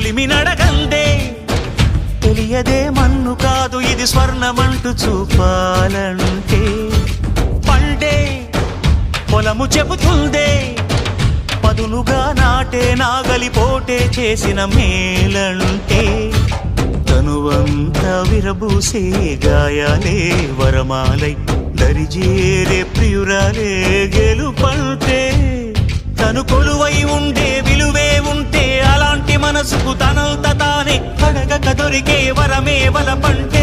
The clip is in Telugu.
కొలిమి నడగందే తెలియదే మన్ను కాదు ఇది స్వర్ణమంటూ చూపాలంటే. పండే పొలము చెబుతుందే. పదునుగా నాటే నాగలి పోటే చేసిన మేలంటే. తనువంతా విరబూసే గాయాలే వరమాలై దరిజేరే ప్రియురాలే గెలుపంటే. మనసుకు తనవుతానే తానే అడగక దొరికే వరమే వల పంటే